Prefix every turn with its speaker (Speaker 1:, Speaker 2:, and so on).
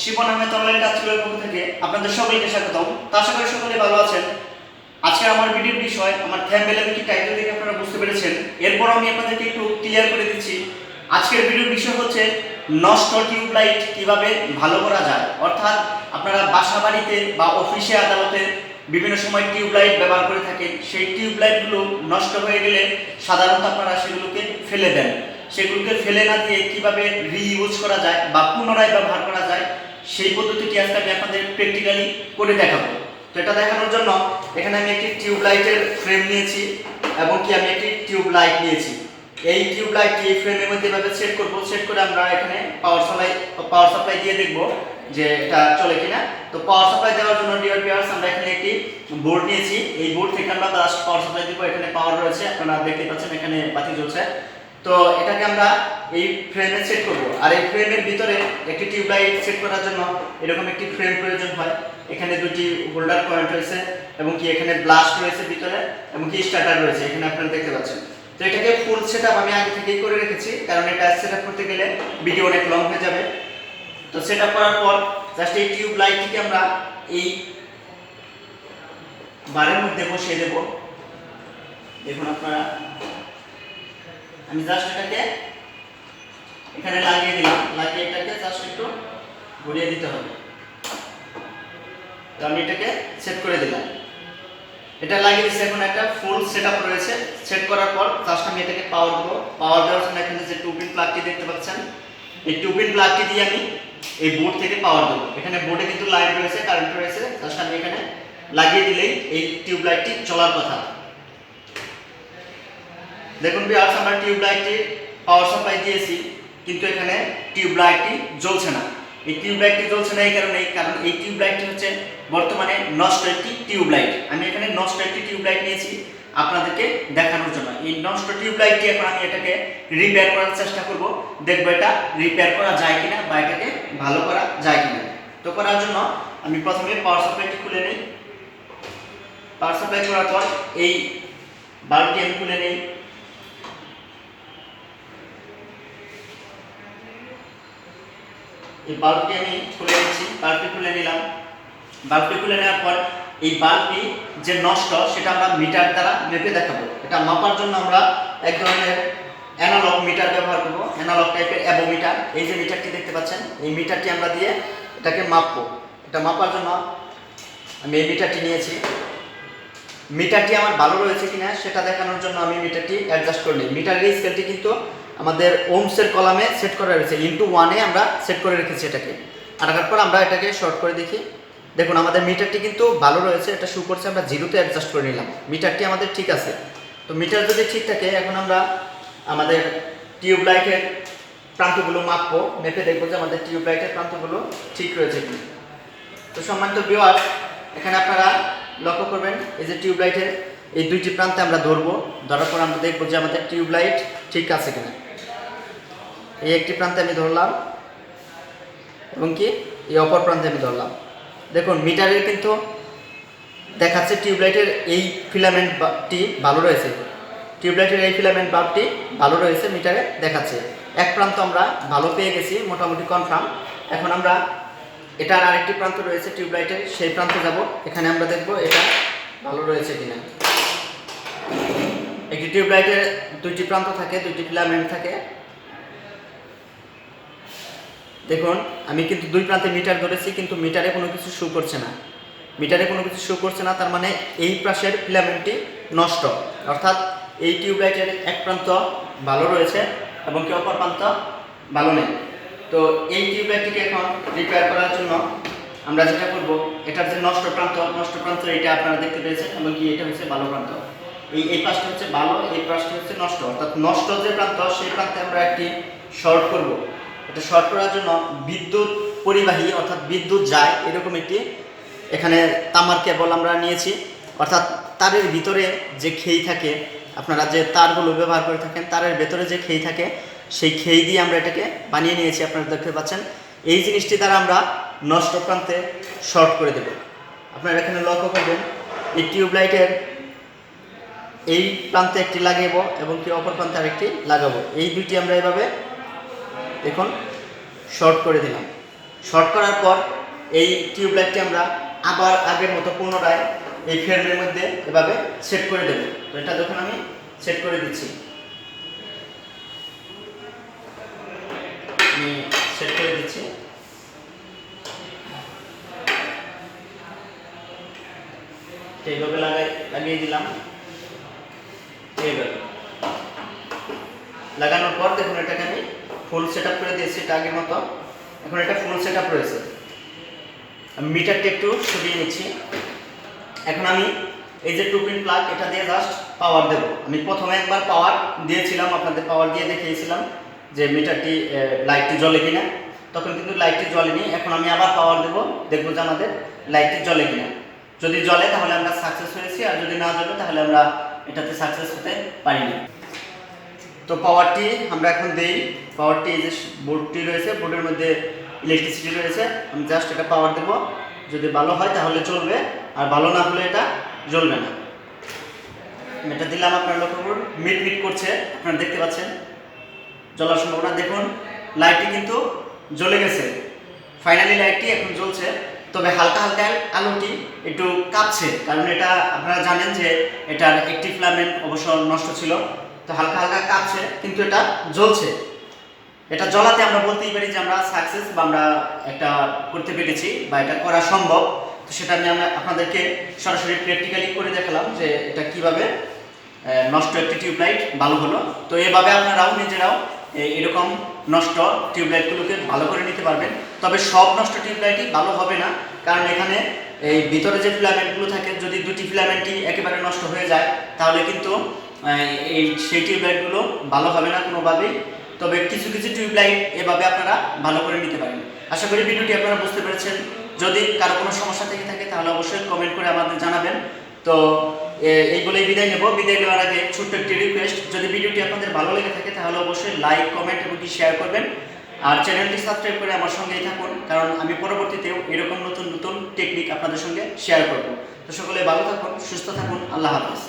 Speaker 1: Shivan Ahmed online কাজগুলোর পক্ষ থেকে আপনাদের সকলকে স্বাগতম। আশা করি সকলে ভালো আছেন। আজকে আমার ভিডিওর বিষয়, আমার থ্যাম্বেলের কি টাইটেল দেখে আপনারা বুঝতে পেরেছেন। এরপর আমি আপনাদেরকে একটু ক্লিয়ার করে দিচ্ছি। আজকের ভিডিওর বিষয় হচ্ছে, নষ্ট টিউবলাইট কীভাবে ভালো করা যায়? অর্থাৎ আপনারা বাসা বাড়িতে বা অফিসে আদালতে বিভিন্ন সময় টিউবলাইট ব্যবহার করে থাকেন। সেই টিউবলাইটগুলো নষ্ট হয়ে গেলে সাধারণত আপনারা সেগুলোকে ফেলে দেন। সেগুলোকে ফেলে না দিয়ে কীভাবে রিইউজ করা যায় বা পুনরায় ব্যবহার করা যায় সেই পদ্ধতিটি আজকে আমি আপনাদের প্র্যাকটিক্যালি করে দেখাবো। তো এটা দেখানোর জন্য এখানে আমি একটি টিউব লাইটের ফ্রেম নিয়েছি এবং কি আমি একটি টিউব লাইট নিয়েছি। এই টিউব লাইটটি এই ফ্রেমের মধ্যে এভাবে সেট করব সেট করে আমরা এখানে পাওয়ার সাপ্লাই পাওয়ার সাপ্লাই দিয়ে দেখব যে এটা চলে কিনা। তো পাওয়ার সাপ্লাই দেওয়ার জন্য ডিয়ার ভিউয়ার্স আমরা এখানে একটি বোর্ড নিয়েছি। এই বোর্ড থেকে আমরা জাস্ট পাওয়ার সাপ্লাই দিব। এখানে পাওয়ার রয়েছে, আপনারা দেখতে পাচ্ছেন এখানে বাতি জ্বলছে। তো এটাকে আমরা এই ফ্রেমে সেট করব। আর এই ফ্রেমের ভিতরে একটি টিউব লাইট সেট করার জন্য এরকম একটি ফ্রেম প্রয়োজন হয়। এখানে দুটি হোল্ডার পয়েন্ট রয়েছে এবং কি এখানে ব্লাস্ট রয়েছে ভিতরে এবং কি স্টার্টার রয়েছে, এখানে আপনারা দেখতে পাচ্ছেন। তো এটাকে ফুল সেটআপ আমি আগে থেকেই করে রেখেছি, কারণ এটা সেটআপ করতে গেলে ভিডিও অনেক লং হয়ে যাবে। তো সেটআপ করার পর জাস্ট এই টিউব লাইটটিকে আমরা এই বারের মধ্যে বসিয়ে দেব। দেখুন আপনারা আমি জাস্ট এটাকে এখানে লাগিয়ে দিলাম। লাগিয়ে এটাকে জাস্ট একটু ঘুরিয়ে দিতে হবে। তো আমি এটাকে সেট করে দিলাম। এটা লাগিয়ে দিচ্ছি এখন একটা ফুল সেটআপ রয়েছে। সেট করার পর জাস্ট আমি এটাকে পাওয়ার দেবো। পাওয়ার দেওয়ার জন্য এখানে যে টুপিন প্লাগটি দেখতে পাচ্ছেন, এই টুপিন প্লাগটি দিয়ে আমি এই বোর্ড থেকে পাওয়ার দেবো। এখানে বোর্ডে কিন্তু লাইট রয়েছে কারেন্ট রয়েছে। জাস্ট আমি এখানে লাগিয়ে দিলেই এই টিউব লাইটটি চলার কথা। দেখুন বিয়ার্স আমরা টিউব লাইটটি পাওয়ার সাপ্লাই দিয়েছি, কিন্তু এখানে টিউব লাইটটি জ্বলছে না। এই টিউব লাইটটি জ্বলছে না এই কারণে কারণ এই টিউব লাইটটি হচ্ছে বর্তমানে নষ্ট একটি টিউব লাইট। আমি এখানে নষ্ট একটি টিউব লাইট নিয়েছি আপনাদেরকে দেখানোর জন্য। এই নষ্ট টিউব লাইটটি এখন আমি এটাকে রিপেয়ার করার চেষ্টা করব। দেখব এটা রিপেয়ার করা যায় কিনা বা এটাকে ভালো করা যায় কিনা। তো করার জন্য আমি প্রথমে পাওয়ার সাপ্লাইটি খুলে নিই। পাওয়ার সাপ্লাই করার পর এই বাল্বটি আমি খুলে নিই। এই বাল্বটি আমি খুলে নিচ্ছি বাল্বটি খুলে নিলাম। বাল্বটি খুলে নেওয়ার পর এই বাল্বটি যে নষ্ট, সেটা আমরা মিটার দ্বারা মেপে দেখাবো। এটা মাপার জন্য আমরা এক ধরনের অ্যানালগ মিটার ব্যবহার করব অ্যানালগ টাইপের অ্যাবোমিটার এই যে মিটারটি দেখতে পাচ্ছেন, এই মিটারটি আমরা দিয়ে এটাকে মাপবো। এটা মাপার জন্য আমি এই মিটারটি নিয়েছি। মিটারটি আমার ভালো রয়েছে কিনা সেটা দেখানোর জন্য আমি মিটারটি অ্যাডজাস্ট করে নিই। মিটারের স্কেলটি কিন্তু আমাদের ওমসের কলামে সেট করা রয়েছে। ইন্টু ওয়ানে আমরা সেট করে রেখেছি এটাকে। আর তারপর আমরা এটাকে শর্ট করে দেখি। দেখুন, আমাদের মিটারটি কিন্তু ভালো রয়েছে। এটা শু করছে, আমরা জিরোতে অ্যাডজাস্ট করে নিলাম। মিটারটি আমাদের ঠিক আছে। তো মিটার যদি ঠিক থাকে, এখন আমরা আমাদের টিউব লাইটের প্রান্তগুলো মাপবো। মেপে দেখব যে আমাদের টিউব লাইটের প্রান্তগুলো ঠিক রয়েছে কি তো সম্মানিত বিওয়ার এখানে আপনারা লক্ষ্য করবেন, এই যে টিউব লাইটের এই দুইটি প্রান্তে আমরা ধরবো। ধরার পর আমরা দেখব যে আমাদের টিউব লাইট ঠিক আছে কিনা। এই একটি প্রান্তে আমি ধরলাম এবং কি, এই অপর প্রান্তে আমি ধরলাম। দেখুন, মিটারের কিন্তু দেখাচ্ছে টিউবলাইটের এই ফিলামেন্টটি ভালো রয়েছে। টিউবলাইটের এই ফিলামেন্ট বাল্বটি ভালো রয়েছে, মিটারে দেখাচ্ছে। এক প্রান্ত আমরা ভালো পেয়ে গেছি, মোটামুটি কনফার্ম এখন আমরা এটার আরেকটি প্রান্ত রয়েছে টিউবলাইটের, সেই প্রান্তে যাব। এখানে আমরা দেখব এটা ভালো রয়েছে কিনা। একটি টিউবলাইটের দুইটি প্রান্ত থাকে, দুইটি ফিলামেন্ট থাকে। দেখুন, আমি কিন্তু দুই প্রান্তে মিটার ধরেছি, কিন্তু মিটারে কোনো কিছু শো করছে না। মিটারে কোনো কিছু শো করছে না, তার মানে এই পাশের ফিলামেন্টটি নষ্ট। অর্থাৎ এই টিউবলাইটের এক প্রান্ত ভালো রয়েছে এবং কি অপর প্রান্ত ভালো নেই। তো এই টিউবলাইটটিকে এখন রিপেয়ার করার জন্য আমরা যেটা করব, এটার যে নষ্ট প্রান্ত নষ্ট প্রান্ত এটা আপনারা দেখতে পেয়েছেন, এবং কি এটা হচ্ছে ভালো প্রান্ত। এই এই পাশটা হচ্ছে ভালো এই পাশটা হচ্ছে নষ্ট। অর্থাৎ নষ্ট যে প্রান্ত, সেই প্রান্তে আমরা একটি শর্ট করব। এটা শর্ট করার জন্য বিদ্যুৎ পরিবাহী অর্থাৎ বিদ্যুৎ যায় এরকম একটি এখানে তামার কেবল আমরা নিয়েছি। অর্থাৎ তারের ভিতরে যে খেই থাকে, আপনারা যে তারগুলো ব্যবহার করে থাকেন, তারের ভেতরে যে খেই থাকে, সেই খেই দিয়ে আমরা এটাকে বানিয়ে নিয়েছি, আপনারা দেখতে পাচ্ছেন। এই জিনিসটি দ্বারা আমরা নষ্ট প্রান্তে শর্ট করে দেব। আপনারা এখানে লক্ষ্য করবেন, এই টিউবলাইটের এই প্রান্তে একটি লাগাবো এবং কি অপর প্রান্তে আরেকটি লাগাবো। এই দুইটি আমরা এভাবে দেখুন শর্ট করে দিলাম। শর্ট করার পর এই টিউবলাইটটি আমরা আবার আগের মতো পুনরায় এই ফ্রেমের মধ্যে এভাবে সেট করে দেব। এটা দেখুন আমি সেট করে দিচ্ছি, আমি সেট করে দিচ্ছি। এইভাবে লাগাই লাগিয়ে দিলাম। এইভাবে লাগানোর পর দেখুন এটাকে আমি ফুল সেট আপ করে দিয়েছি এটা আগের মতো। এখন এটা ফুল সেট আপ রয়েছে। আমি মিটারটা একটু সরিয়ে নিচ্ছি। এখন আমি এই যে টু পিন প্লাগ এটা দিয়ে জাস্ট পাওয়ার দেব। আমি প্রথমে একবার পাওয়ার দিয়েছিলাম, আপনাদের পাওয়ার দিয়ে দেখিয়েছিলাম যে মিটারটি লাইটটি জ্বলে কিনা। তখন কিন্তু লাইটটি জ্বলেনি। এখন আমি আবার পাওয়ার দেব। দেখব যে আমাদের লাইটটি জ্বলে কিনা। যদি জ্বলে তাহলে আমরা সাকসেস হয়েছি, আর যদি না জ্বলে তাহলে আমরা এটাতে সাকসেস হতে পারিনি। তো পাওয়ারটি আমরা এখন দেই। পাওয়ারটি এই যে বোর্ডটি রয়েছে বোর্ডের মধ্যে ইলেকট্রিসিটি রয়েছে, আমি জাস্ট এটা পাওয়ার দেব। যদি ভালো হয় তাহলে চলবে, আর ভালো না হলে এটা জ্বলবে না। এটা দিলাম আপনার লক্ষ্য করুন, মিট মিট করছে, আপনারা দেখতে পাচ্ছেন। জ্বলার সম্ভাবনা, দেখুন লাইটটি কিন্তু জ্বলে গেছে। ফাইনালি লাইটটি এখন জ্বলছে। তবে হালকা হালকা আলোটি একটু কাঁপছে, কারণ এটা আপনারা জানেন যে এটার একটি ফ্লামেন্ট অবশ্য নষ্ট ছিল। তো হালকা হালকা কাঁপছে, কিন্তু এটা জ্বলছে। এটা জ্বলাতে আমরা বলতেই পারি যে আমরা সাকসেস বা আমরা একটা করতে পেরেছি বা এটা করা সম্ভব। তো সেটা আমি আমরা আপনাদেরকে সরাসরি প্র্যাকটিক্যালি করে দেখালাম যে এটা কীভাবে নষ্ট একটি টিউবলাইট ভালো হলো। তো এভাবে আপনারাও নিজেরাও এরকম নষ্ট টিউবলাইটগুলোকে ভালো করে নিতে পারবেন। তবে সব নষ্ট টিউবলাইটই ভালো হবে না, কারণ এখানে এই ভিতরে যে ফিলামেন্টগুলো থাকে, যদি দুটি ফিলামেন্টই একেবারে নষ্ট হয়ে যায়, তাহলে কিন্তু এই সেই টিউবলাইটগুলো ভালো হবে না কোনোভাবেই। তবে কিছু কিছু টিউবলাইট এভাবে আপনারা ভালো করে নিতে পারেন। আশা করি ভিডিওটি আপনারা বুঝতে পেরেছেন। যদি কারও কোনো সমস্যা থেকে থাকে, তাহলে অবশ্যই কমেন্ট করে আমাদের জানাবেন। তো, এ- এই বলেই বিদায় নেব। বিদায় নেওয়ার আগে ছোট্ট একটি রিকোয়েস্ট যদি ভিডিওটি আপনাদের ভালো লেগে থাকে, তাহলে অবশ্যই লাইক কমেন্ট এবং শেয়ার করবেন। আর চ্যানেলটি সাবস্ক্রাইব করে আমার সঙ্গেই থাকুন, কারণ আমি পরবর্তীতেও এরকম নতুন নতুন টেকনিক আপনাদের সঙ্গে শেয়ার করব। তো সকলে ভালো থাকুন, সুস্থ থাকুন, আল্লাহ হাফেজ।